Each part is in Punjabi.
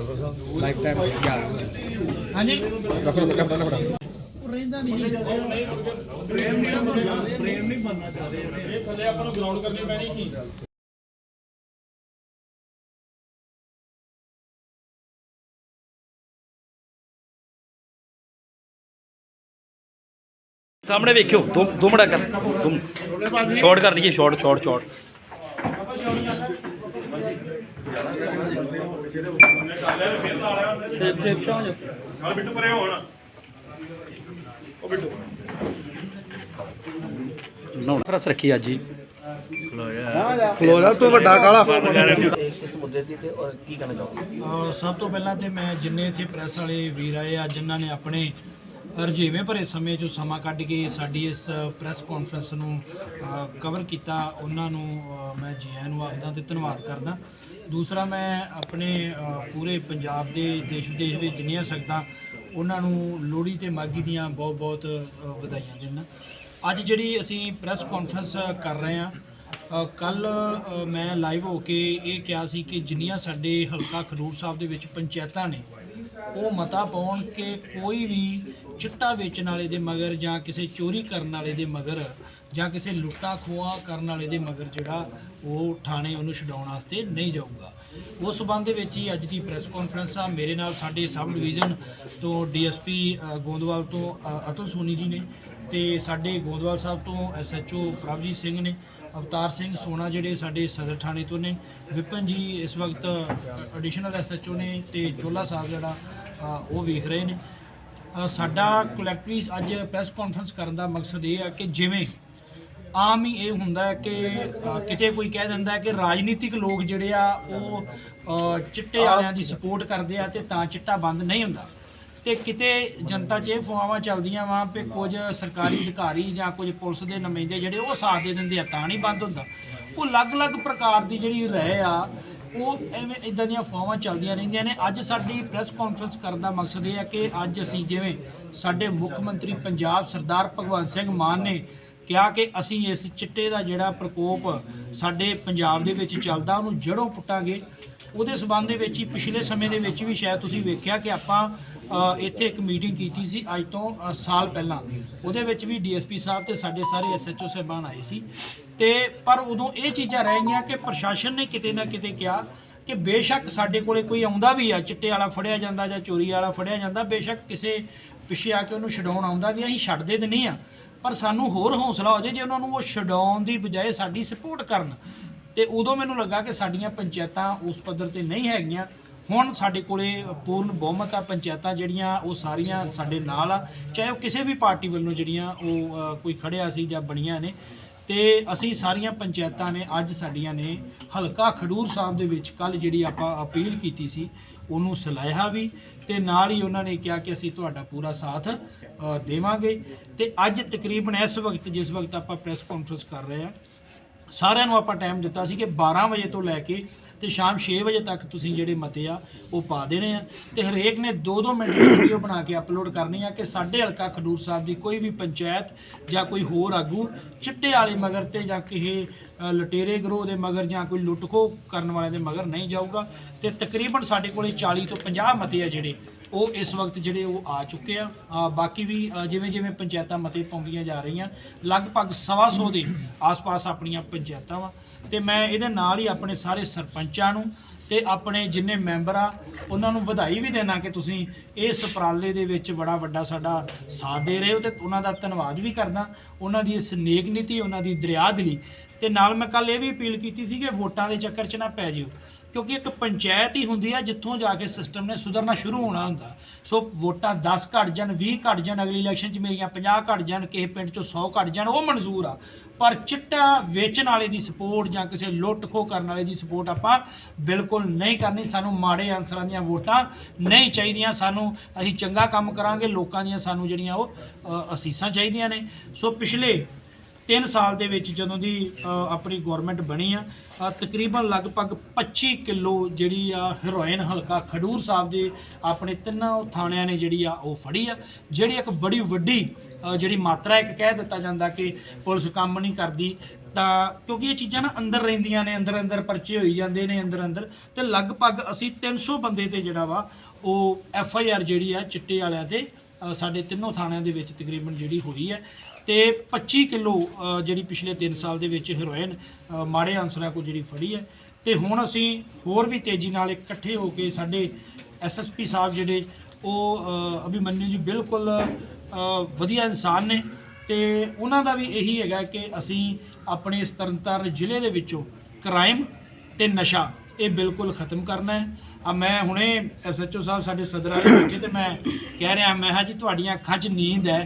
ਲਾਈਫ ਟਾਈਮ ਯਾਦ ਹਾਂਜੀ। ਰੱਖੋ ਰੱਖੋ ਕੈਮਰਾ ਨਾ ਫੜਾ ਉਹ ਰਹਿੰਦਾ ਨਹੀਂ ਜੀ। ਥੱਲੇ ਆਪਾਂ ਨੂੰ ਗਰਾਊਂਡ ਕਰਨੀ ਪੈਣੀ ਕੀ ਸਾਹਮਣੇ ਵੇਖਿਓ ਦੋ ਦੋ ਮਿੰਟ ਕਰ ਦੋ ਸ਼ਾਰਟ ਕਰ ਲਈਏ short short short. Shape shape ਸ਼ਾਹ ਨਾਲ ਬਿੱਟੂ ਪਰੇ ਹੋਣ ਉਹ ਬਿੱਟੂ ਨੌ ਰਸ ਰੱਖੀ ਅੱਜ ਹੀ। ਖਲੋਰਾ ਤੂੰ ਵੱਡਾ ਕਾਲਾ। ਕਿਸ ਮੁੱਦੇ ਤੇ ਤੇ ਔਰ ਕੀ ਕਹਿਣਾ ਚਾਹੋਗੇ? ਸਭ ਤੋਂ ਪਹਿਲਾਂ ਤੇ ਮੈਂ ਜਿੰਨੇ ਇੱਥੇ ਪ੍ਰੈਸ ਵਾਲੇ ਵੀਰ ਆਏ ਆ ਜਿਨ੍ਹਾਂ ਨੇ ਆਪਣੇ ਰਜੀਵੇਂ ਭਰੇ ਸਮੇਂ ਚੋਂ ਸਮਾਂ ਕੱਢ ਕੇ ਸਾਡੀ ਇਸ ਪ੍ਰੈਸ ਕਾਨਫਰੰਸ ਨੂੰ ਕਵਰ ਕੀਤਾ ਉਹਨਾਂ ਨੂੰ ਮੈਂ ਜੀ ਆਇਆਂ ਨੂੰ ਆਖਦਾ ਤੇ ਧੰਨਵਾਦ ਕਰਦਾ। ਦੂਸਰਾ ਮੈਂ ਆਪਣੇ ਪੂਰੇ ਪੰਜਾਬ ਦੇ, ਦੇਸ਼ ਵਿਦੇਸ਼ ਵਿੱਚ ਜਿੰਨੀਆਂ ਸਕਦਾ ਉਹਨਾਂ ਨੂੰ ਲੋਹੜੀ ਤੇ ਮਾਘੀ ਦੀਆਂ ਬਹੁਤ ਬਹੁਤ ਵਧਾਈਆਂ ਦਿੰਦਾ। ਅੱਜ ਜਿਹੜੀ ਅਸੀਂ ਪ੍ਰੈਸ ਕਾਨਫਰੰਸ ਕਰ ਰਹੇ ਹਾਂ ਕੱਲ ਮੈਂ ਲਾਈਵ ਹੋ ਕੇ ਇਹ ਕਿਹਾ ਸੀ ਕਿ ਜਿੰਨੀਆਂ ਸਾਡੇ ਹਲਕਾ ਖਡੂਰ ਸਾਹਿਬ ਦੇ ਵਿੱਚ ਪੰਚਾਇਤਾਂ ਨੇ, ਉਹ ਮਤਾ ਪਾਉਣ ਕਿ ਕੋਈ ਵੀ ਚਿੱਟਾ ਵੇਚਣ ਵਾਲੇ ਦੇ ਮਗਰ ਜਾਂ ਕਿਸੇ ਚੋਰੀ ਕਰਨ ਵਾਲੇ ਦੇ ਮਗਰ ਜਾਂ ਕਿਸੇ ਲੁੱਟਾ ਖੋਆ ਕਰਨ ਵਾਲੇ ਦੇ ਮਗਰ ਜਿਹੜਾ ਉਹ ਥਾਣੇ ਉਹਨੂੰ ਛਡਾਉਣ ਵਾਸਤੇ ਨਹੀਂ ਜਾਊਗਾ। ਉਸ ਸਬੰਧ ਦੇ ਵਿੱਚ ਹੀ ਅੱਜ ਦੀ ਪ੍ਰੈਸ ਕਾਨਫਰੰਸ ਆ। ਮੇਰੇ ਨਾਲ ਸਾਡੇ ਸਬ ਡਿਵੀਜ਼ਨ ਤੋਂ ਡੀਐਸਪੀ ਗੋਂਦਵਾਲ ਤੋਂ ਅ, ਅਤੁਲ ਸੋਨੀ ਜੀ ਨੇ ਤੇ ਸਾਡੇ ਗੋਂਦਵਾਲ ਸਾਹਿਬ ਤੋਂ ਐਸਐਚਓ ਪ੍ਰਭਜੀਤ ਸਿੰਘ ਨੇ ਅਵਤਾਰ ਸਿੰਘ ਸੋਨਾ ਜਿਹੜੇ ਸਾਡੇ ਸਦਰ ਥਾਣੇ ਤੋਂ ਨੇ ਵਿਪਨ ਜੀ ਇਸ ਵਕਤ ਐਡੀਸ਼ਨਲ ਐਸਐਚਓ ਨੇ ਤੇ ਚੋਲਾ ਸਾਹਿਬ ਜਿਹੜਾ ਅ, ਉਹ ਵੇਖ ਰਹੇ ਨੇ। ਅ, ਸਾਡਾ ਕਲੈਕਟਿਵ ਅੱਜ ਪ੍ਰੈਸ ਕਾਨਫਰੰਸ ਕਰਨ ਦਾ ਮਕਸਦ ਇਹ ਆ ਕਿ ਜਿਵੇਂ ਆਮ ਹੀ ਇਹ ਹੁੰਦਾ ਹੈ ਕਿ ਅ, ਕਿਤੇ ਕੋਈ ਕਹਿ ਦਿੰਦਾ ਹੈ ਕਿ ਰਾਜਨੀਤਿਕ ਲੋਕ ਜਿਹੜੇ ਆ ਉਹ ਅ, ਚਿੱਟੇ ਵਾਲਿਆਂ ਦੀ ਸਪੋਰਟ ਕਰਦੇ ਆ ਤੇ ਤਾਂ ਚਿੱਟਾ ਬੰਦ ਨਹੀਂ ਹੁੰਦਾ। ਤੇ ਕਿਤੇ ਜਨਤਾ 'ਚ ਇਹ ਫੁਆਵਾਂ ਚੱਲਦੀਆਂ ਵਾ ਕਿ ਕੁਝ ਸਰਕਾਰੀ ਅਧਿਕਾਰੀ ਜਾਂ ਕੁਝ ਪੁਲਿਸ ਦੇ ਨੁਮਾਇੰਦੇ ਜਿਹੜੇ ਉਹ ਸਾਥ ਦੇ ਦਿੰਦੇ ਆ ਤਾਂ ਨਹੀਂ ਬੰਦ ਹੁੰਦਾ। ਉਹ ਅਲੱਗ-ਅਲੱਗ ਪ੍ਰਕਾਰ ਦੀ ਜਿਹੜੀ ਰਹਿ ਆ ਉਹ ਐਵੇਂ ਇਦਾਂ ਦੀਆਂ ਫੁਆਵਾਂ ਚੱਲਦੀਆਂ ਰਹਿੰਦੀਆਂ ਨੇ। ਅੱਜ ਸਾਡੀ ਪ੍ਰੈਸ ਕਾਨਫਰੰਸ ਕਰਨ ਦਾ ਮਕਸਦ ਇਹ ਹੈ ਕਿ ਅੱਜ ਅਸੀਂ ਜਿਵੇਂ ਸਾਡੇ ਮੁੱਖ ਮੰਤਰੀ ਪੰਜਾਬ ਸਰਦਾਰ ਭਗਵੰਤ ਸਿੰਘ ਮਾਨ ਨੇ ਕਿਹਾ ਕਿ ਅਸੀਂ ਇਸ ਚਿੱਟੇ ਦਾ ਜਿਹੜਾ ਪ੍ਰਕੋਪ ਸਾਡੇ ਪੰਜਾਬ ਦੇ ਵਿੱਚ ਚੱਲਦਾ, ਉਹਨੂੰ ਜੜੋਂ ਪੁੱਟਾਂਗੇ। ਉਹਦੇ ਸਬੰਧ ਦੇ ਵਿੱਚ ਹੀ ਪਿਛਲੇ ਸਮੇਂ ਦੇ ਵਿੱਚ ਵੀ ਸ਼ਾਇਦ ਤੁਸੀਂ ਵੇਖਿਆ ਕਿ ਆਪਾਂ ਇੱਥੇ ਇੱਕ ਮੀਟਿੰਗ ਕੀਤੀ ਸੀ ਅੱਜ ਤੋਂ ਸਾਲ ਪਹਿਲਾਂ। ਉਹਦੇ ਵਿੱਚ ਵੀ ਡੀਐਸਪੀ ਸਾਹਿਬ ਤੇ ਸਾਡੇ ਸਾਰੇ ਐਸਐਚਓ ਸਾਹਿਬਾਨ ਆਏ ਸੀ। ਤੇ ਪਰ ਉਦੋਂ ਇਹ ਚੀਜ਼ਾਂ ਰਹਿ ਗਈਆਂ ਕਿ ਪ੍ਰਸ਼ਾਸਨ ਨੇ ਕਿਤੇ ਨਾ ਕਿਤੇ ਕਿਹਾ ਕਿ ਬੇਸ਼ੱਕ ਸਾਡੇ ਕੋਲੇ ਕੋਈ ਆਉਂਦਾ ਵੀ ਆ, ਚਿੱਟੇ ਵਾਲਾ ਫੜਿਆ ਜਾਂਦਾ ਜਾਂ ਚੋਰੀ ਵਾਲਾ ਫੜਿਆ ਜਾਂਦਾ, ਬੇਸ਼ੱਕ ਕਿਸੇ ਪਿੱਛੇ ਆ ਕੇ ਉਹਨੂੰ ਛਡਾਉਣ ਆਉਂਦਾ ਵੀ ਅਸੀਂ ਛੱਡਦੇ ਤੇ ਨਹੀਂ ਆ। ਪਰ ਸਾਨੂੰ ਹੋਰ ਹੌਸਲਾ ਹੋ ਜਾਏ ਜੇ ਉਹਨਾਂ ਨੂੰ ਉਹ ਛਡਾਉਣ ਦੀ ਬਜਾਏ ਸਾਡੀ ਸਪੋਰਟ ਕਰਨ। ਤੇ ਉਦੋਂ ਮੈਨੂੰ ਲੱਗਾ ਕਿ ਸਾਡੀਆਂ ਪੰਚਾਇਤਾਂ ਉਸ ਪੱਧਰ ਤੇ ਨਹੀਂ ਹੈਗੀਆਂ। ਹੁਣ ਸਾਡੇ ਕੋਲੇ ਪੂਰਨ ਬਹੁਮਤ ਆ, ਪੰਚਾਇਤਾਂ ਜਿਹੜੀਆਂ ਉਹ ਸਾਰੀਆਂ ਸਾਡੇ ਨਾਲ ਆ। ਚਾਹੇ ਉਹ ਕਿਸੇ ਵੀ ਪਾਰਟੀ ਵੱਲੋਂ ਜਿਹੜੀਆਂ ਉਹ ਕੋਈ ਖੜਿਆ ਸੀ ਜਾਂ ਬਣੀਆਂ ਨੇ। ਤੇ ਅਸੀਂ ਸਾਰੀਆਂ ਪੰਚਾਇਤਾਂ ਨੇ, ਅੱਜ ਸਾਡੀਆਂ ਨੇ ਹਲਕਾ ਖਡੂਰ ਸਾਹਿਬ ਦੇ ਵਿੱਚ ਕੱਲ ਜਿਹੜੀ ਆਪਾਂ ਅਪੀਲ ਕੀਤੀ ਸੀ, ਉਹਨੂੰ ਸਲਾਹਿਆ ਵੀ ਤੇ ਨਾਲ ਹੀ ਉਹਨਾਂ ਨੇ ਕਿਹਾ ਕਿ ਅਸੀਂ ਤੁਹਾਡਾ ਪੂਰਾ ਸਾਥ ਅ, ਦੇਵਾਂਗੇ। ਤੇ ਅੱਜ ਤਕਰੀਬਨ ਇਸ ਵਕਤ ਜਿਸ ਵਕਤ ਆਪਾਂ ਪ੍ਰੈਸ ਕਾਨਫਰੰਸ ਕਰ ਰਹੇ ਹਾਂ ਸਾਰਿਆਂ ਨੂੰ ਆਪਾਂ ਟਾਈਮ ਦਿੱਤਾ ਸੀ ਕਿ 12 ਵਜੇ ਤੋਂ ਲੈ ਕੇ ਤੇ ਸ਼ਾਮ 6 ਵਜੇ ਤੱਕ ਤੁਸੀਂ ਜਿਹੜੇ ਮਤੇ ਆ, ਉਹ ਪਾ ਦੇਣੇ ਆ। ਤੇ ਹਰੇਕ ਨੇ 2-2 ਮਿੰਟ ਦੀ ਵੀਡੀਓ ਬਣਾ ਕੇ ਅਪਲੋਡ ਕਰਨੀ ਆ ਕਿ ਸਾਡੇ ਹਲਕਾ ਖਡੂਰ ਸਾਹਿਬ ਦੀ ਕੋਈ ਵੀ ਪੰਚਾਇਤ ਜਾਂ ਕੋਈ ਹੋਰ ਆਗੂ ਚਿੱਟੇ ਵਾਲੇ ਮਗਰ ਤੇ ਜਾਂ ਕਿਸੇ ਲਟੇਰੇ ਗਰੋਹ ਦੇ ਮਗਰ ਜਾਂ ਕੋਈ ਲੁੱਟਖੋ ਕਰਨ ਵਾਲਿਆਂ ਦੇ ਮਗਰ ਨਹੀਂ ਜਾਊਗਾ। ਤੇ ਤਕਰੀਬਨ ਸਾਡੇ ਕੋਲੇ 40 ਤੋਂ 50 ਮਤੇ ਆ ਜਿਹੜੇ, ਉਹ ਇਸ ਵਕਤ ਜਿਹੜੇ ਉਹ ਆ ਚੁੱਕੇ ਆ। ਬਾਕੀ ਵੀ ਜਿਵੇਂ ਜਿਵੇਂ ਪੰਚਾਇਤਾਂ ਮਤੇ ਪਾਉਂਦੀਆਂ ਜਾ ਰਹੀਆਂ, ਲਗਭਗ ਸਵਾ ਸੌ ਦੇ ਆਸ-ਪਾਸ ਆਪਣੀਆਂ ਪੰਚਾਇਤਾਂ ਵਾ। ਤੇ ਮੈਂ ਇਹਦੇ ਨਾਲ ਹੀ ਆਪਣੇ ਸਾਰੇ ਸਰਪੰਚਾਂ ਨੂੰ ਤੇ ਆਪਣੇ ਜਿੰਨੇ ਮੈਂਬਰ ਆ, ਉਹਨਾਂ ਨੂੰ ਵਧਾਈ ਵੀ ਦੇਣਾ ਕਿ ਤੁਸੀਂ ਇਸ ਉਪਰਾਲੇ ਦੇ ਵਿੱਚ ਬੜਾ ਵੱਡਾ ਸਾਡਾ ਸਾਥ ਦੇ ਰਹੇ ਹੋ ਤੇ ਉਹਨਾਂ ਦਾ ਧੰਨਵਾਦ ਵੀ ਕਰਦਾ। ਉਹਨਾਂ ਦੀ ਇਸ ਨੇਕ ਨੀਤੀ, ਉਹਨਾਂ ਦੀ ਦਰਿਆਦਲੀ ਤੇ ਨਾਲ ਮੈਂ ਕੱਲ ਇਹ ਵੀ ਅਪੀਲ ਕੀਤੀ ਸੀ ਕਿ ਵੋਟਾਂ ਦੇ ਚੱਕਰ 'ਚ ਨਾ ਪੈ ਜਿਓ। ਕਿਉਂਕਿ ਇੱਕ ਪੰਚਾਇਤ ਹੀ ਹੁੰਦੀ ਆ ਜਿੱਥੋਂ ਜਾ ਕੇ ਸਿਸਟਮ ਨੇ ਸੁਧਰਨਾ ਸ਼ੁਰੂ ਹੋਣਾ ਹੁੰਦਾ। ਸੋ ਵੋਟਾਂ 10 ਘਟ ਜਾਣ 20 ਘਟ ਜਾਣ, ਅਗਲੀ ਇਲੈਕਸ਼ਨ 'ਚ ਮੇਰੀਆਂ 50 ਘਟ ਜਾਣ, ਕਿਸੇ ਪਿੰਡ 'ਚੋਂ 100 ਘਟ ਜਾਣ, ਉਹ ਮਨਜ਼ੂਰ ਆ। ਪਰ ਚਿੱਟਾ ਵੇਚਣ ਵਾਲੇ ਦੀ ਸਪੋਰਟ ਜਾਂ ਕਿਸੇ ਲੁੱਟ ਖੋ ਕਰਨ ਵਾਲੇ ਦੀ ਸਪੋਰਟ ਆਪਾਂ ਬਿਲਕੁਲ ਨਹੀਂ ਕਰਨੀ। ਸਾਨੂੰ ਮਾੜੇ ਅਨਸਰਾਂ ਦੀਆਂ ਵੋਟਾਂ ਨਹੀਂ ਚਾਹੀਦੀਆਂ। ਸਾਨੂੰ ਅਸੀਂ ਚੰਗਾ ਕੰਮ ਕਰਾਂਗੇ। ਲੋਕਾਂ ਦੀਆਂ ਸਾਨੂੰ ਜਿਹੜੀਆਂ ਉਹ ਅਸੀਸਾਂ ਚਾਹੀਦੀਆਂ ਨੇ। ਸੋ ਪਿਛਲੇ 3 ਸਾਲ ਦੇ ਵਿੱਚ ਜਦੋਂ ਦੀ ਆਪਣੀ ਗਵਰਨਮੈਂਟ ਬਣੀ ਆ ਤਕਰੀਬਨ ਲਗਭਗ 25 ਕਿਲੋ ਜਿਹੜੀ ਆ ਹੈਰੋਇਨ ਹਲਕਾ ਖਡੂਰ ਸਾਹਿਬ ਦੇ ਆਪਣੇ ਤਿੰਨਾਂ ਥਾਣਿਆਂ ਨੇ ਜਿਹੜੀ ਆ ਉਹ ਫੜੀ ਆ, ਜਿਹੜੀ ਇੱਕ ਬੜੀ ਵੱਡੀ ਜਿਹੜੀ ਮਾਤਰਾ ਇੱਕ ਕਹਿ ਦਿੱਤਾ ਜਾਂਦਾ ਕਿ ਪੁਲਿਸ ਕੰਮ ਨਹੀਂ ਕਰਦੀ, ਤਾਂ ਕਿਉਂਕਿ ਇਹ ਚੀਜ਼ਾਂ ਨਾ ਅੰਦਰ ਰਹਿੰਦੀਆਂ ਨੇ, ਅੰਦਰ ਅੰਦਰ ਪਰਚੇ ਹੋਈ ਜਾਂਦੇ ਨੇ, ਅੰਦਰ ਅੰਦਰ, ਤੇ ਲਗਭਗ ਅਸੀਂ 300 ਬੰਦੇ ਤੇ ਜਿਹੜਾ ਵਾ, ਉਹ ਐਫ ਆਈ ਆਰ ਜਿਹੜੀ ਆ ਚਿੱਟੇ ਵਾਲਿਆਂ ਤੇ ਸਾਡੇ ਤਿੰਨੋਂ ਥਾਣਿਆਂ ਦੇ ਵਿੱਚ ਤਕਰੀਬਨ ਜਿਹੜੀ ਹੋਈ ਹੈ। ਤੇ 25 ਕਿਲੋ ਜਿਹੜੀ ਪਿਛਲੇ 3 ਸਾਲ ਦੇ ਵਿੱਚ ਹੈਰੋਇਨ ਮਾੜੇ ਅਨਸਰਾਂ ਕੋਲ ਜਿਹੜੀ ਫੜੀ ਹੈ। ਤੇ ਹੁਣ ਅਸੀਂ ਹੋਰ ਵੀ ਤੇਜ਼ੀ ਨਾਲ ਇਕੱਠੇ ਹੋ ਕੇ ਸਾਡੇ ਐਸਐਸਪੀ ਸਾਹਿਬ ਜਿਹੜੇ ਉਹ ਅ, ਅਭਿਮਨਿਊ ਜੀ ਬਿਲਕੁਲ ਵਧੀਆ ਇਨਸਾਨ ਨੇ। ਤੇ ਉਹਨਾਂ ਦਾ ਵੀ ਇਹੀ ਹੈਗਾ ਕਿ ਅਸੀਂ ਆਪਣੇ ਤਰਨਤਾਰਨ ਜ਼ਿਲ੍ਹੇ ਦੇ ਵਿੱਚੋਂ ਕ੍ਰਾਈਮ ਤੇ ਨਸ਼ਾ ਇਹ ਬਿਲਕੁਲ ਖਤਮ ਕਰਨਾ ਹੈ। ਆ ਮੈਂ ਹੁਣੇ ਐਸਐਚਓ ਸਾਹਿਬ ਸਾਡੇ ਸਦਰ ਵਾਲੇ ਬੈਠੇ ਤੇ ਮੈਂ ਕਹਿ ਰਿਹਾ ਮੈਂ ਹਾਂ ਜੀ ਤੁਹਾਡੀਆਂ ਅੱਖਾਂ 'ਚ ਨੀਂਦ ਹੈ।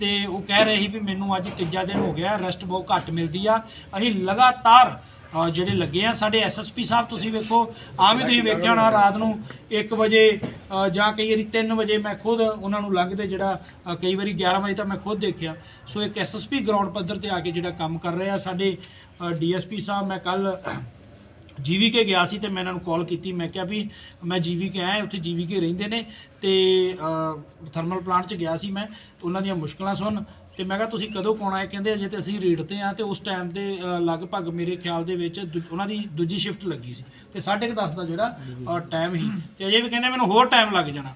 ਤੇ ਉਹ ਕਹਿ ਰਹੇ ਸੀ ਵੀ ਮੈਨੂੰ ਅੱਜ ਤੀਜਾ ਦਿਨ ਹੋ ਗਿਆ ਰੈਸਟ ਬਹੁਤ ਘੱਟ ਮਿਲਦੀ ਆ। ਅਸੀਂ ਲਗਾਤਾਰ ਅ, ਜਿਹੜੇ ਲੱਗੇ ਆ ਸਾਡੇ ਐਸਐਸਪੀ ਸਾਹਿਬ ਤੁਸੀਂ ਵੇਖੋ ਆ ਵੀ ਤੁਸੀਂ ਵੇਖਿਆ ਹੋਣਾ ਰਾਤ ਨੂੰ 1 ਵਜੇ ਅ, ਜਾਂ ਕਈ ਵਾਰੀ 3 ਵਜੇ ਮੈਂ ਖੁਦ ਉਹਨਾਂ ਨੂੰ ਲੰਘਦੇ ਜਿਹੜਾ ਅ, ਕਈ ਵਾਰੀ 11 ਵਜੇ ਤਾਂ ਮੈਂ ਖੁਦ ਦੇਖਿਆ। ਸੋ ਇੱਕ ਐਸਐਸਪੀ ਗਰਾਊਂਡ ਪੱਧਰ ਤੇ ਆ ਕੇ ਜਿਹੜਾ ਕੰਮ ਕਰ ਰਿਹਾ ਸਾਡੇ ਡੀਐਸਪੀ ਸਾਹਿਬ ਮੈਂ ਕੱਲ ਜੀਵੀਕੇ ਗਿਆ ਸੀ ਤੇ ਮੈਂ ਇਹਨਾਂ ਨੂੰ ਕਾਲ ਕੀਤੀ। ਮੈਂ ਕਿਹਾ ਵੀ ਮੈਂ ਜੀਵੀਕੇ ਆਇਆ, ਉੱਥੇ ਜੀਵੀਕੇ ਰਹਿੰਦੇ ਨੇ ਤੇ ਥਰਮਲ ਪਲਾਂਟ 'ਚ ਗਿਆ ਸੀ ਮੈਂ ਉਹਨਾਂ ਦੀਆਂ ਮੁਸ਼ਕਲਾਂ ਸੁਣ ਤੇ ਮੈਂ ਕਿਹਾ, ਤੁਸੀਂ ਕਦੋਂ ਪਾਉਣਾ ਹੈ? ਕਹਿੰਦੇ ਅਜੇ ਤੇ ਅਸੀਂ ਰੇਡ ਤੇ ਆ ਤੇ ਉਸ ਟਾਈਮ ਤੇ ਲਗਭਗ ਮੇਰੇ ਖਿਆਲ ਦੇ ਵਿੱਚ ਦੂ- ਉਹਨਾਂ ਦੀ ਦੂਜੀ ਸ਼ਿਫਟ ਲੱਗੀ ਸੀ। ਤੇ 10:30 ਦਾ ਜਿਹੜਾ ਟਾਈਮ ਹੀ ਤੇ ਅਜੇ ਵੀ ਕਹਿੰਦੇ, ਮੈਨੂੰ ਹੋਰ ਟਾਈਮ ਲੱਗ ਜਾਣਾ।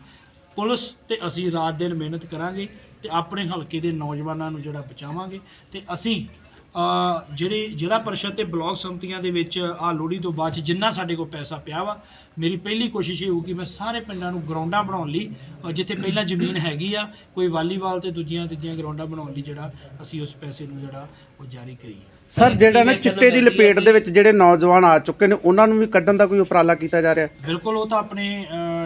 ਪੁਲਿਸ ਤੇ ਅਸੀਂ ਰਾਤ ਦਿਨ ਮਿਹਨਤ ਕਰਾਂਗੇ ਤੇ ਆਪਣੇ ਹਲਕੇ ਦੇ ਨੌਜਵਾਨਾਂ ਨੂੰ ਜਿਹੜਾ ਬਚਾਵਾਂਗੇ ਤੇ ਅਸੀਂ ਜਿਹੜੇ ਜ਼ਿਲ੍ਹਾ ਪਰਿਸ਼ਦ ਤੇ ਬਲਾਕ ਸੰਮਤੀਆਂ ਦੇ ਵਿੱਚ ਆ ਲੋਹੜੀ ਤੋਂ ਬਾਅਦ 'ਚ ਜਿੰਨਾ ਸਾਡੇ ਕੋਲ ਪੈਸਾ ਪਿਆ ਵਾ, ਮੇਰੀ ਪਹਿਲੀ ਕੋਸ਼ਿਸ਼ ਇਹ ਹੋਊਗੀ ਮੈਂ ਸਾਰੇ ਪਿੰਡਾਂ ਨੂੰ ਗਰਾਊਂਡਾਂ ਬਣਾਉਣ ਲਈ ਜਿੱਥੇ ਪਹਿਲਾਂ ਜ਼ਮੀਨ ਹੈਗੀ ਆ, ਕੋਈ ਵਾਲੀਬਾਲ ਤੇ ਦੂਜੀਆਂ ਤੀਜੀਆਂ ਗਰਾਊਂਡਾਂ ਬਣਾਉਣ ਲਈ ਜਿਹੜਾ ਅਸੀਂ ਉਸ ਪੈਸੇ ਨੂੰ ਜਿਹੜਾ ਉਹ ਜਾਰੀ ਕਰੀਏ। ਸਰ ਜਿਹੜਾ ਨਾ ਚਿੱਟੇ ਦੀ ਲਪੇਟ ਦੇ ਵਿੱਚ ਜਿਹੜੇ ਨੌਜਵਾਨ ਆ ਚੁੱਕੇ ਨੇ ਉਹਨਾਂ ਨੂੰ ਵੀ ਕੱਢਣ ਦਾ ਕੋਈ ਉਪਰਾਲਾ ਕੀਤਾ ਜਾ ਰਿਹਾ? ਬਿਲਕੁਲ ਉਹ ਤਾਂ ਆਪਣੇ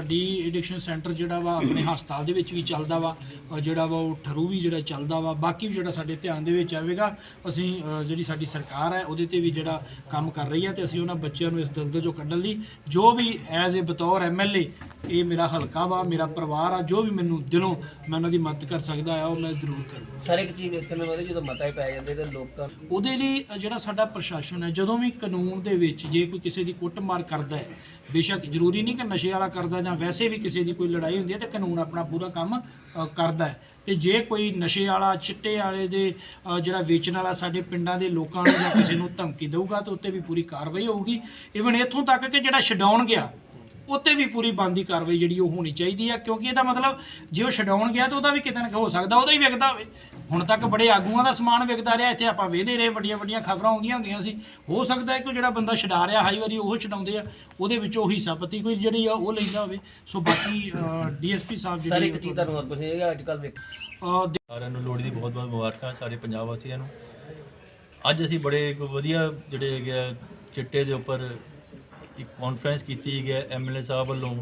ਡੀ ਐਡਿਕਸ਼ਨ ਸੈਂਟਰ ਜਿਹੜਾ ਵਾ ਆਪਣੇ ਹਸਪਤਾਲ ਦੇ ਵਿੱਚ ਵੀ ਚੱਲਦਾ ਵਾ ਜਿਹੜਾ ਵਾ ਉਹ ਠਰੂ ਵੀ ਜਿਹੜਾ ਚੱਲਦਾ ਵਾ। ਬਾਕੀ ਵੀ ਜਿਹੜਾ ਸਾਡੇ ਧਿਆਨ ਦੇ ਵਿੱਚ ਆਵੇਗਾ ਅਸੀਂ ਜਿਹੜੀ ਸਾਡੀ ਸਰਕਾਰ ਹੈ ਉਹਦੇ ਤੇ ਵੀ ਜਿਹੜਾ ਕੰਮ ਕਰ ਰਹੀ ਹੈ ਤੇ ਅਸੀਂ ਉਹਨਾਂ ਬੱਚਿਆਂ ਨੂੰ ਇਸ ਦਲਦਲ ਚੋਂ ਕੱਢਣ ਲਈ ਜੋ ਵੀ ਐਜ਼ ਅ ਬਤੌਰ ਐਮਐਲਏ ਇਹ ਮੇਰਾ ਹਲਕਾ ਵਾ ਮੇਰਾ ਪਰਿਵਾਰ ਆ ਜੋ ਵੀ ਮੈਨੂੰ ਦਿਲੋਂ ਮੈਂ ਉਹਨਾਂ ਦੀ ਮਦਦ ਕਰ ਸਕਦਾ ਆ ਉਹ ਮੈਂ ਜ਼ਰੂਰ ਕਰੂੰਗਾ। ਸਰ ਇੱਕ ਚੀਜ਼ ਵੇਖਣ ਨੂੰ ਮਿਲਦੀ ਜਦੋਂ ਮਤਾ ਹੀ ਪੈ ਜਾਂਦੇ ਤੇ ਲੋਕਾਂ ਉਹਦੇ ਲਈ ਅ, ਜਿਹੜਾ ਸਾਡਾ ਪ੍ਰਸ਼ਾਸਨ ਹੈ ਜਦੋਂ ਵੀ ਕਾਨੂੰਨ ਦੇ ਵਿੱਚ ਜੇ ਕੋਈ ਕਿਸੇ ਦੀ ਕੁੱਟਮਾਰ ਕਰਦਾ ਹੈ ਬੇਸ਼ੱਕ ਜ਼ਰੂਰੀ ਨਹੀਂ ਕਿ ਨਸ਼ੇ ਵਾਲਾ ਕਰਦਾ ਜਾਂ ਵੈਸੇ ਵੀ ਕਿਸੇ ਦੀ ਕੋਈ ਲੜਾਈ ਹੁੰਦੀ ਹੈ ਤੇ ਕਾਨੂੰਨ ਆਪਣਾ ਪੂਰਾ ਕੰਮ ਕਰਦਾ ਹੈ। ਤੇ ਜੇ ਕੋਈ ਨਸ਼ੇ ਵਾਲਾ ਚਿੱਟੇ ਵਾਲੇ ਦੇ ਜਿਹੜਾ ਵੇਚਣ ਵਾਲਾ ਸਾਡੇ ਪਿੰਡਾਂ ਦੇ ਲੋਕਾਂ ਨੂੰ ਜਾਂ ਕਿਸੇ ਨੂੰ ਧਮਕੀ ਦੇਊਗਾ ਤਾਂ ਉੱਤੇ ਵੀ ਪੂਰੀ ਕਾਰਵਾਈ ਹੋਊਗੀ। ਇਵਨ ਇੱਥੋਂ ਤੱਕ ਕਿ ਜਿਹੜਾ ਛਡਾਉਣ ਗਿਆ ਉੱਤੇ ਵੀ ਪੂਰੀ ਬੰਦੀ ਕਾਰਵਾਈ ਜਿਹੜੀ ਉਹ ਹੋਣੀ ਚਾਹੀਦੀ ਆ ਕਿਉਂਕਿ ਇਹਦਾ ਮਤਲਬ ਜੇ ਉਹ ਛਡਾਉਣ ਗਿਆ ਤਾਂ ਉਹਦਾ ਵੀ ਕਿਤੇ ਨਾ ਕਿਤੇ ਹੋ ਸਕਦਾ ਉਹਦਾ ਹੀ ਵਿਕਦਾ ਹੋਵੇ। ਹੁਣ ਤੱਕ ਬੜੇ ਆਗੂਆਂ ਦਾ ਸਮਾਨ ਵਿਕਦਾ ਰਿਹਾ ਇੱਥੇ ਆਪਾਂ ਵੇਖਦੇ ਰਹੇ ਵੱਡੀਆਂ ਵੱਡੀਆਂ ਖਬਰਾਂ ਆਉਂਦੀਆਂ ਹੁੰਦੀਆਂ ਸੀ। ਹੋ ਸਕਦਾ ਹੈ ਕਿ ਜਿਹੜਾ ਬੰਦਾ ਛਡਾ ਰਿਹਾ ਹਾਈ ਵਾਰੀ ਉਹ ਛਡਾਉਂਦੇ ਆ ਉਹਦੇ ਵਿੱਚ ਉਹ ਹਿੱਸਾ ਪਤੀ ਕੋਈ ਜਿਹੜੀ ਆ ਉਹ ਲੈਂਦਾ ਹੋਵੇ। ਸੋ ਬਾਕੀ ਡੀਐਸਪੀ ਸਾਹਿਬ ਸਰ ਜਿਹੜੀ ਇੱਕ ਚੀਜ਼ ਤੁਹਾਨੂੰ ਹੋਰ ਪੁੱਛੇਗਾ ਅੱਜ ਕੱਲ ਵੇਖ। ਸਾਰਿਆਂ ਨੂੰ ਲੋਹੜੀ ਦੀ ਬਹੁਤ ਬਹੁਤ ਮੁਬਾਰਕਾਂ ਸਾਰੇ ਪੰਜਾਬ ਵਾਸੀਆਂ ਨੂੰ। ਅੱਜ ਅਸੀਂ ਬੜੇ ਇੱਕ ਵਧੀਆ ਜਿਹੜੇ ਹੈਗੇ ਆ ਚਿੱਟੇ ਦੇ ਉੱਪਰ ਇੱਕ ਕਾਨਫਰੰਸ ਕੀਤੀ ਗਈ ਹੈ ਐਮਐਲਏ ਸਾਹਿਬ ਵੱਲੋਂ।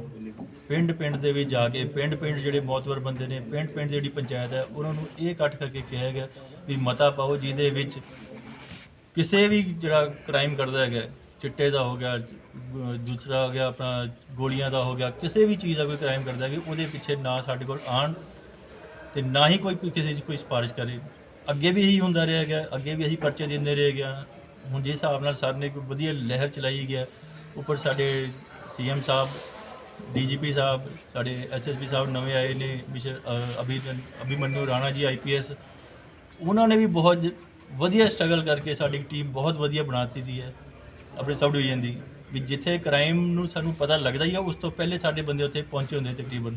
ਪਿੰਡ ਪਿੰਡ ਦੇ ਵਿੱਚ ਜਾ ਕੇ ਪਿੰਡ ਪਿੰਡ ਜਿਹੜੇ ਮੌਤਵਰ ਬੰਦੇ ਨੇ ਪਿੰਡ ਪਿੰਡ ਜਿਹੜੀ ਪੰਚਾਇਤ ਹੈ, ਉਹਨਾਂ ਨੂੰ ਇਹ ਇਕੱਠ ਕਰਕੇ ਕਿਹਾ ਗਿਆ ਵੀ ਮਤਾ ਪਾਓ, ਜਿਹਦੇ ਵਿੱਚ ਕਿਸੇ ਵੀ ਜਿਹੜਾ ਕ੍ਰਾਈਮ ਕਰਦਾ ਹੈਗਾ, ਚਿੱਟੇ ਦਾ ਹੋ ਗਿਆ, ਦੂਸਰਾ ਹੋ ਗਿਆ, ਆਪਣਾ ਗੋਲੀਆਂ ਦਾ ਹੋ ਗਿਆ, ਕਿਸੇ ਵੀ ਚੀਜ਼ ਦਾ ਕੋਈ ਕ੍ਰਾਈਮ ਕਰਦਾ ਹੈ ਉਹਦੇ ਪਿੱਛੇ ਨਾ ਸਾਡੇ ਕੋਲ ਆਣ ਤੇ ਨਾ ਹੀ ਕੋਈ ਕੋਈ ਕਿਸੇ ਦੀ ਕੋਈ ਸਿਫਾਰਿਸ਼ ਕਰੇ। ਅੱਗੇ ਵੀ ਇਹੀ ਹੁੰਦਾ ਰਿਹਾ ਗਿਆ ਅੱਗੇ ਵੀ ਅਸੀਂ ਪਰਚੇ ਦਿੰਦੇ ਰਹੇ ਗਿਆ ਹੁਣ ਜਿਸ ਹਿਸਾਬ ਨਾਲ ਸਰ ਨੇ ਕੋਈ ਵਧੀਆ ਲਹਿਰ ਚਲਾਈ ਗਿਆ ਉੱਪਰ ਸਾਡੇ ਸੀਐਮ ਸਾਹਿਬ, ਡੀਜੀਪੀ ਸਾਹਿਬ, ਸਾਡੇ ਐਸਐਸਪੀ ਸਾਹਿਬ ਨਵੇਂ ਆਏ ਨੇ, ਮਿਸਟਰ ਅਭਿਮਨ ਅਭਿਮਨੂ ਰਾਣਾ ਜੀ ਆਈਪੀਐਸ ਉਹਨਾਂ ਨੇ ਵੀ ਬਹੁਤ ਵਧੀਆ ਸਟਰਗਲ ਕਰਕੇ ਸਾਡੀ ਟੀਮ ਬਹੁਤ ਵਧੀਆ ਬਣਾ ਦਿੱਤੀ ਦੀ ਹੈ ਆਪਣੇ ਸਬ ਡਿਵੀਜ਼ਨ ਦੀ। ਵੀ ਜਿੱਥੇ ਕ੍ਰਾਈਮ ਨੂੰ ਸਾਨੂੰ ਪਤਾ ਲੱਗਦਾ ਹੀ ਆ, ਉਸ ਤੋਂ ਪਹਿਲੇ ਸਾਡੇ ਬੰਦੇ ਉੱਥੇ ਪਹੁੰਚੇ ਹੁੰਦੇ ਤਕਰੀਬਨ।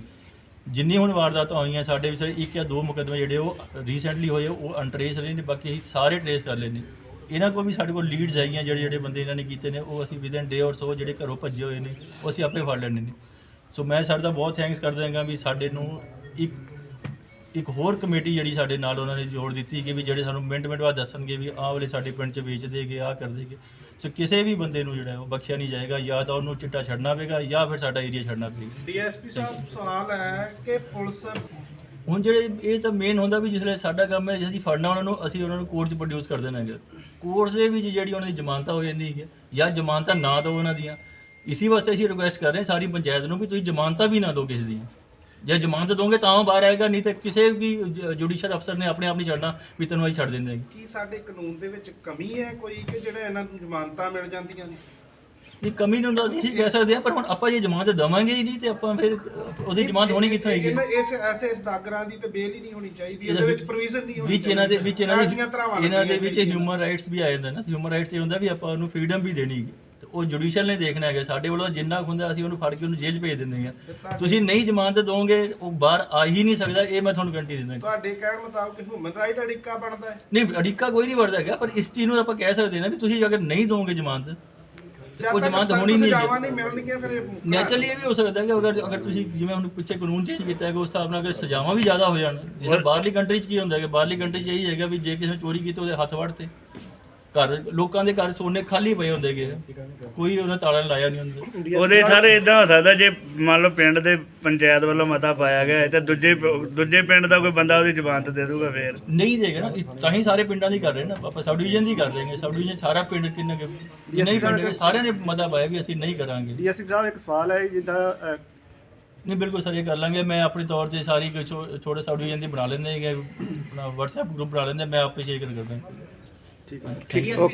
ਜਿੰਨੀ ਹੁਣ ਵਾਰਦਾਤਾਂ ਹੋਈਆਂ, ਸਾਡੇ ਵੀ ਸਰ ਇੱਕ ਜਾਂ ਦੋ ਮੁਕੱਦਮੇ ਜਿਹੜੇ ਉਹ ਰੀਸੈਂਟਲੀ ਹੋਏ, ਉਹ ਅਨਟਰੇਸ ਰਹੇ ਨੇ, ਬਾਕੀ ਅਸੀਂ ਸਾਰੇ ਟਰੇਸ ਕਰ ਲਏ ਨੇ ਇਹਨਾਂ ਕੋਲ ਵੀ ਸਾਡੇ ਕੋਲ ਲੀਡਸ ਹੈਗੀਆਂ ਜਿਹੜੇ ਜਿਹੜੇ ਬੰਦੇ ਇਹਨਾਂ ਨੇ ਕੀਤੇ ਨੇ, ਉਹ ਅਸੀਂ ਵਿਦਨ ਡੇ ਔਰ ਸੋ ਜਿਹੜੇ ਘਰੋਂ ਭੱਜੇ ਹੋਏ ਨੇ, ਉਹ ਅਸੀਂ ਆਪੇ ਫੜ ਲੈਣੇ ਨੇ। ਸੋ ਮੈਂ ਸਰ ਦਾ ਬਹੁਤ ਥੈਂਕਸ ਕਰਦਾ ਹਾਂ ਵੀ ਸਾਡੇ ਨੂੰ ਇੱਕ ਇੱਕ ਹੋਰ ਕਮੇਟੀ ਜਿਹੜੀ ਸਾਡੇ ਨਾਲ ਉਹਨਾਂ ਨੇ ਜੋੜ ਦਿੱਤੀ ਕਿ ਵੀ ਜਿਹੜੇ ਸਾਨੂੰ ਮਿੰਟ ਮਿੰਟ ਬਾਅਦ ਦੱਸਣਗੇ ਵੀ ਆਹ ਵਾਲੇ ਸਾਡੇ ਪਿੰਡ 'ਚ ਵੇਚਦੇ ਗਏ ਆਹ ਕਰਦੇ ਗਏ ਸੋ ਕਿਸੇ ਵੀ ਬੰਦੇ ਨੂੰ ਜਿਹੜਾ ਉਹ ਬਖਸ਼ਿਆ ਨਹੀਂ ਜਾਏਗਾ, ਜਾਂ ਤਾਂ ਉਹਨੂੰ ਚਿੱਟਾ ਛੱਡਣਾ ਪਏਗਾ, ਜਾਂ ਫਿਰ ਸਾਡਾ ਏਰੀਆ ਛੱਡਣਾ ਪਏਗਾ। ਡੀਐਸਪੀ ਸਾਹਿਬ, ਸਵਾਲ ਹੈ ਕਿ ਪੁਲਿਸ ਹੁਣ ਜਿਹੜੇ ਇਹ ਤਾਂ ਮੇਨ ਹੁੰਦਾ ਵੀ ਜਿਸਲੇ ਸਾਡਾ ਕੰਮ ਹੈ, ਜੇ ਅਸੀਂ ਫੜਨਾ ਉਹਨਾਂ ਨੂੰ, ਅਸੀਂ ਉਹਨਾਂ ਨੂੰ ਕੋਰਟ 'ਚ ਪ੍ਰੋਡਿਊਸ ਕਰ ਦੇਣਾ ਹੈਗਾ। ਕੋਰਟ ਦੇ ਵਿੱਚ ਜਿਹੜੀ ਉਹਨਾਂ ਦੀ ਜ਼ਮਾਨਤਾਂ ਹੋ ਜਾਂਦੀ ਹੈ ਜਾਂ ਜ਼ਮਾਨਤਾਂ ਨਾ ਦਿਓ ਉਹਨਾਂ ਦੀਆਂ, ਇਸੇ ਵਾਸਤੇ ਅਸੀਂ ਰਿਕੁਐਸਟ ਕਰ ਰਹੇ ਹਾਂ ਸਾਰੀ ਪੰਚਾਇਤ ਨੂੰ ਵੀ ਤੁਸੀਂ ਜ਼ਮਾਨਤਾਂ ਵੀ ਨਾ ਦਿਓ ਕਿਸੇ ਦੀਆਂ। ਜੇ ਜ਼ਮਾਨਤ ਦੋਗੇ ਤਾਂ ਉਹ ਬਾਹਰ ਆਏਗਾ, ਨਹੀਂ ਤਾਂ ਕਿਸੇ ਵੀ ਜੁਡੀਸ਼ੀਅਲ ਅਫਸਰ ਨੇ ਆਪਣੇ ਆਪ ਨਹੀਂ ਛੱਡਣਾ ਵੀ ਤੈਨੂੰ ਅਸੀਂ ਛੱਡ ਦਿੰਦੇ ਹਾਂ ਕੀ ਸਾਡੇ ਕਾਨੂੰਨ ਦੇ ਵਿੱਚ ਕਮੀ ਹੈ ਕੋਈ, ਕਿ ਜਿਹੜਾ ਇਹਨਾਂ ਨੂੰ ਜ਼ਮਾਨਤਾਂ ਮਿਲ ਜਾਂਦੀਆਂ ਨੇ? ਇਹ ਕਮੀ ਨੂੰ ਤਾਂ ਨਹੀਂ ਕਹਿ ਸਕਦੇ ਆ ਪਰ ਹੁਣ ਆਪਾਂ ਜੇ ਜ਼ਮਾਨਤ ਦੇਵਾਂਗੇ ਹੀ ਨਹੀਂ ਤੇ ਆਪਾਂ ਫਿਰ ਉਹਦੀ ਜ਼ਮਾਨਤ ਹੋਣੀ ਕਿੱਥੋਂ ਹੈਗੀ ਇਹਨਾਂ ਇਸ ਐਸੇ ਇਸਦਾਗਰਾਂ ਦੀ ਤੇ ਬੇਲ ਹੀ ਨਹੀਂ ਹੋਣੀ ਚਾਹੀਦੀ ਇਹਦੇ ਵਿੱਚ ਪ੍ਰੋਵੀਜ਼ਨ ਨਹੀਂ ਹੋਣੀ ਵਿੱਚ ਇਹਨਾਂ ਦੇ ਵਿੱਚ ਇਹਨਾਂ ਦੇ ਇਹਨਾਂ ਦੇ ਵਿੱਚ। ਹਿਊਮਨ ਰਾਈਟਸ ਵੀ ਆ ਜਾਂਦਾ ਨਾ। ਹਿਊਮਨ ਰਾਈਟਸ ਇਹ ਹੁੰਦਾ ਵੀ ਆਪਾਂ ਉਹਨੂੰ ਫ੍ਰੀडम ਵੀ ਦੇਣੀ ਹੈ ਤੇ ਉਹ ਜੁਡੀਸ਼ੀਅਲ ਨੇ ਦੇਖਣਾ ਹੈਗਾ। ਸਾਡੇ ਵੱਲੋਂ ਜਿੰਨਾ ਹੁੰਦਾ ਅਸੀਂ ਉਹਨੂੰ ਫੜ ਕੇ ਉਹਨੂੰ ਜੇਲ੍ਹ ਭੇਜ ਦਿੰਦੇ ਹਾਂ। ਤੁਸੀਂ ਨਹੀਂ ਜ਼ਮਾਨਤ ਦੋਗੇ ਉਹ ਬਾਹਰ ਆ ਹੀ ਨਹੀਂ ਸਕਦਾ। ਇਹ ਮੈਂ ਤੁਹਾਨੂੰ ਗਰੰਟੀ ਦਿੰਦਾ ਤੁਹਾਡੇ ਕਹਿਣ ਮੁਤਾਬਕ ਹਿਊਮਨ ਰਾਈਟ ਅੜਿੱਕਾ ਬਣਦਾ ਹੈ? ਨਹੀਂ ਅੜਿੱਕਾ ਕੋਈ ਨਹੀਂ ਵਰਦਾ ਹੈਗਾ ਪਰ ਇਸ ਚੀਜ਼ ਨੂੰ ਆਪਾਂ ਕਹਿ ਸਕਦੇ ਨਾ ਵੀ ਤੁਸੀਂ ਅਗਰ ਨਹੀਂ ਦੋਗੇ ਜ਼ਮਾਨਤ ਤੇ ਉਹ ਜ਼ਮਾਨਤ ਹੋਣੀ ਨਹੀਂ ਸਜ਼ਾਵਾਂ ਹੈ ਨਹੀਂ ਮਿਲਣਗੀਆਂ ਫਿਰ ਇਹ ਨੈਚੁਰਲੀ ਇਹ ਵੀ ਹੋ ਸਕਦਾ ਹੈ ਕਿ ਅਗਰ ਅਗਰ ਤੁਸੀਂ ਜਿਵੇਂ ਹੁਣ ਪਿੱਛੇ ਕਾਨੂੰਨ ਚੇਂਜ ਕੀਤਾ ਹੈ ਕਿ ਉਸ ਹਿਸਾਬ ਨਾਲ ਅਗਰ ਸਜ਼ਾਵਾਂ ਵੀ ਜ਼ਿਆਦਾ ਹੋ ਜਾਣ ਜਿਵੇਂ ਬਾਹਰਲੀ ਕੰਟਰੀ 'ਚ ਕੀ ਹੁੰਦਾ ਹੈ ਕਿ ਬਾਹਰਲੀ ਕੰਟਰੀ 'ਚ ਇਹੀ ਹੈਗਾ ਵੀ ਜੇ ਕਿਸੇ ਨੇ ਚੋਰੀ ਕੀਤੀ ਉਹਦੇ ਹੱਥ ਵੜਤੇ। ਘਰ ਲੋਕਾਂ ਦੇ ਘਰ ਸੋਨੇ ਖਾਲੀ ਪਏ ਹੁੰਦੇ ਗੇ। ਕੋਈ ਉਹਨਾਂ ਤਾਲਾ ਲਾਇਆ ਨਹੀਂ ਹੁੰਦਾ। ਉਹਦੇ ਸਾਰੇ ਇਦਾਂ ਹੋ ਸਕਦਾ ਜੇ ਮੰਨ ਲਓ ਪਿੰਡ ਦੇ ਪੰਚਾਇਤ ਵੱਲੋਂ ਮਤਾ ਪਾਇਆ ਗਿਆ ਹੈ ਤੇ ਦੂਜੇ ਦੂਜੇ ਪਿੰਡ ਦਾ ਕੋਈ ਬੰਦਾ ਉਹਦੀ ਜ਼ਮਾਨਤ ਦੇ ਦੂਗਾ ਫੇਰ। ਨਹੀਂ ਦੇਗਾ ਨਾ ਇਸ- ਤਾਂ ਹੀ ਸਾਰੇ ਪਿੰਡਾਂ ਦੀ ਕਰ ਰਹੇ ਨਾ ਆਪਾਂ ਸਬ ਡਿਵੀਜ਼ਨ ਦੀ ਕਰ ਰਹੇ ਸਬ ਡਿਵੀਜ਼ਨ ਸਾਰਾ ਪਿੰਡ ਕਿੰਨੇ ਕੁ- ਜਿੰਨੇ ਵੀ ਪਿੰਡ ਹੈਗੇ, ਸਾਰਿਆਂ ਨੇ ਮਤਾ ਪਾਇਆ ਵੀ ਅਸੀਂ ਨਹੀਂ ਕਰਾਂਗੇ। ਡੀਐਸਪੀ ਸਾਹਿਬ ਇੱਕ ਸਵਾਲ ਹੈ ਜਿੱਦਾਂ ਅਹ, ਨਹੀਂ ਬਿਲਕੁਲ ਸਰ ਇਹ ਕਰ ਲਾਂਗੇ। ਮੈਂ ਆਪਣੇ ਤੌਰ ਤੇ ਸਾਰੀ ਕੋਈ ਛੋ- ਛੋਟੇ ਸਬ ਡਿਵੀਜ਼ਨ ਦੀ ਬਣਾ ਲੈਂਦੇ ਹੈਗੇ ਆਪਣਾ WhatsApp ਗਰੁੱਪ ਬਣਾ ਲੈਂਦੇ ਮੈਂ ਆਪੇ ਸ਼ੇਅਰ ਕਰ ਦਾਂਗਾ ਠੀਕ ਹੈ